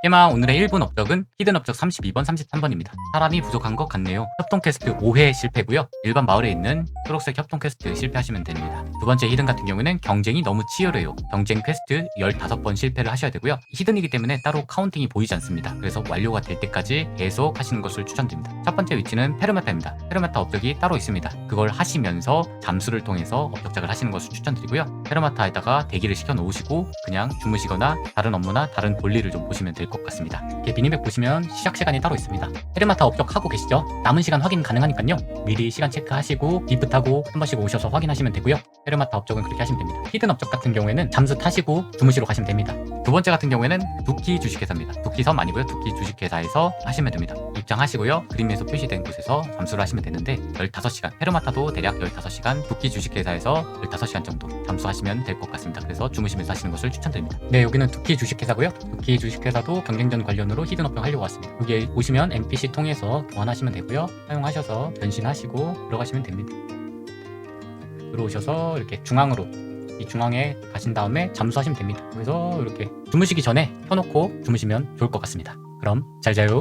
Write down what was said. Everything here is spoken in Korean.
테마 오늘의 1분 업적은 히든 업적 32번, 33번입니다. 사람이 부족한 것 같네요. 협동 퀘스트 5회 실패고요. 일반 마을에 있는 초록색 협동 퀘스트 실패하시면 됩니다. 두 번째 히든 같은 경우에는 경쟁이 너무 치열해요. 경쟁 퀘스트 15번 실패를 하셔야 되고요. 히든이기 때문에 따로 카운팅이 보이지 않습니다. 그래서 완료가 될 때까지 계속 하시는 것을 추천드립니다. 첫 번째 위치는 페르메타입니다. 페르메타 업적이 따로 있습니다. 그걸 하시면서 잠수를 통해서 업적작을 하시는 것을 추천드리고요. 페르메타에다가 대기를 시켜 놓으시고 그냥 주무시거나 다른 업무나 다른 볼일을 좀 보시면 될것 같습니다. 이렇게 미니맵 보시면 시작 시간이 따로 있습니다. 페르메타 업적 하고 계시죠? 남은 시간 확인 가능하니까요. 미리 시간 체크하시고 타고 한 번씩 오셔서 확인하시면 되고요. 페르마타 업적은 그렇게 하시면 됩니다. 히든 업적 같은 경우에는 잠수 타시고 주무시러 가시면 됩니다. 두 번째 같은 경우에는 두키 주식회사입니다. 두키 섬 아니고요. 두키 주식회사에서 하시면 됩니다. 입장하시고요. 그림에서 표시된 곳에서 잠수를 하시면 되는데 15시간, 페르마타도 대략 15시간, 두키 주식회사에서 15시간 정도 잠수하시면 될 것 같습니다. 그래서 주무시면서 하시는 것을 추천드립니다. 네, 여기는 두키 주식회사고요. 두키 주식회사도 경쟁전 관련으로 히든 업종 하려고 왔습니다. 여기 보시면 NPC 통해서 교환하시면 되고요. 사용하셔서 변신하시고 들어가시면 됩니다. 들어오셔서 이렇게 중앙으로 이 중앙에 가신 다음에 잠수하시면 됩니다. 그래서 이렇게 주무시기 전에 켜놓고 주무시면 좋을 것 같습니다. 그럼 잘 자요.